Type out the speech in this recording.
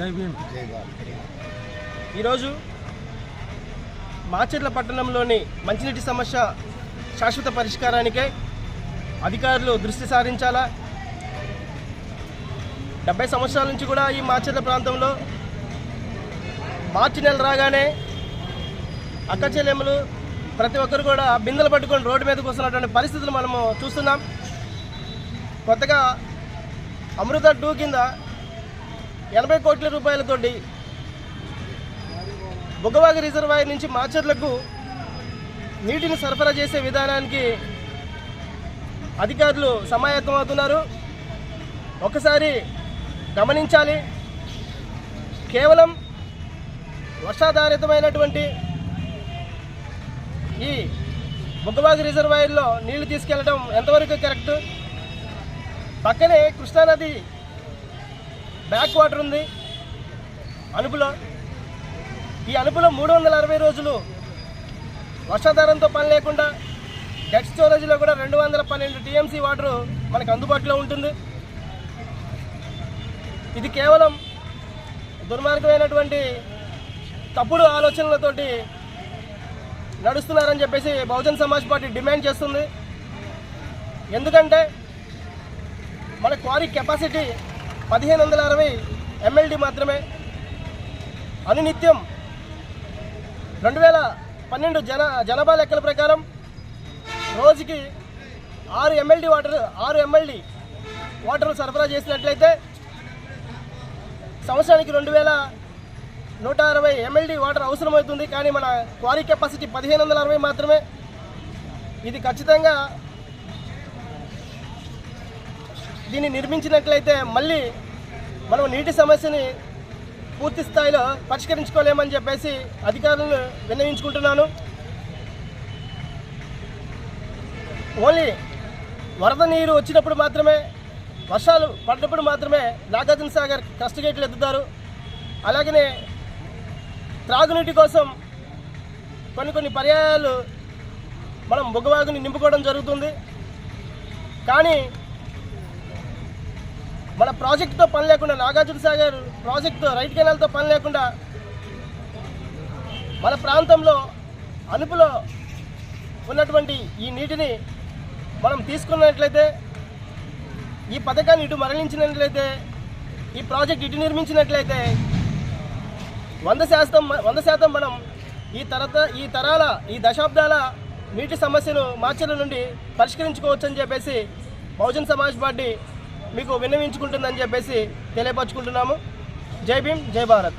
జై భీమ్. ఈరోజు మాచర్ల పట్టణంలోని మంచినీటి సమస్య శాశ్వత పరిష్కారానికై అధికారులు దృష్టి సారించాలా? డెబ్బై సంవత్సరాల నుంచి కూడా ఈ మాచర్ల ప్రాంతంలో మార్చి నెల రాగానే అక్క చెల్లెమ్మలు ప్రతి ఒక్కరు కూడా బిందెలు పట్టుకొని రోడ్డు మీదకి వస్తున్నటువంటి పరిస్థితులు మనము చూస్తున్నాం. కొత్తగా అమృత టూ కింద ఎనభై కోట్ల రూపాయలతోటి బుగ్గవాగి రిజర్వాయర్ నుంచి మాచర్లకు నీటిని సరఫరా చేసే విధానానికి అధికారులు సమాయత్తం అవుతున్నారు. ఒకసారి గమనించాలి. కేవలం వర్షాధారితమైనటువంటి ఈ బుగ్గవాగి రిజర్వాయర్లో నీళ్ళు తీసుకెళ్ళడం ఎంతవరకు కరెక్ట్? పక్కనే కృష్ణానది బ్యాక్ వాటర్ ఉంది. అనుపులో ఈ అనుపులో మూడు వందల అరవై రోజులు వర్షాధారంతో పని లేకుండా డెట్ స్టోరేజ్లో కూడా రెండు వందల పన్నెండు టీఎంసీ వాటర్ మనకు అందుబాటులో ఉంటుంది. ఇది కేవలం దుర్మార్గమైనటువంటి తప్పుడు ఆలోచనలతోటి నడుస్తున్నారని చెప్పేసి బహుజన్ సమాజ్ పార్టీ డిమాండ్ చేస్తుంది. ఎందుకంటే మన క్వారీ కెపాసిటీ పదిహేను వందల అరవై ఎంఎల్డి మాత్రమే. అనునిత్యం రెండు వేల పన్నెండు జన జనాభా లెక్కల ప్రకారం రోజుకి ఆరు ఎమ్మెల్డీ వాటర్ ఆరు ఎమ్మెల్డీ వాటర్ సరఫరా చేసినట్లయితే సంవత్సరానికి రెండు వేల నూట అరవై ఎమ్మెల్డీ వాటర్ అవసరమవుతుంది. కానీ మన క్వారీ కెపాసిటీ పదిహేను వందల అరవై మాత్రమే. ఇది ఖచ్చితంగా దీన్ని నిర్మించినట్లయితే మళ్ళీ మనం నీటి సమస్యని పూర్తి స్థాయిలో పరిష్కరించుకోలేమని చెప్పేసి అధికారులను విన్నవించుకుంటున్నాను. ఓన్లీ వరద నీరు వచ్చినప్పుడు మాత్రమే వర్షాలు పడినప్పుడు మాత్రమే నాగార్జున సాగర్ కష్ట గేట్లు ఎత్తుతారు. అలాగనే త్రాగునీటి కోసం కొన్ని కొన్ని పర్యాయాలు మనం బొగ్గవాగుని నింపుకోవడం జరుగుతుంది. కానీ మన ప్రాజెక్టుతో పని లేకుండా నాగార్జున సాగర్ ప్రాజెక్టు రైట్ కెనాల్తో పని లేకుండా మన ప్రాంతంలో అనుపులో ఉన్నటువంటి ఈ నీటిని మనం తీసుకున్నట్లయితే ఈ పథకాన్ని ఇటు మరలించినట్లయితే ఈ ప్రాజెక్ట్ ఇటు నిర్మించినట్లయితే వంద శాతం వంద శాతం మనం ఈ తరత ఈ తరాల ఈ దశాబ్దాల నీటి సమస్యను మార్చల నుండి పరిష్కరించుకోవచ్చని చెప్పేసి బహుజన్ సమాజ్ పార్టీ మీకు విన్నవించుకుంటుందని చెప్పేసి తెలియపరచుకుంటున్నాము. జై భీమ్ జై భారత్.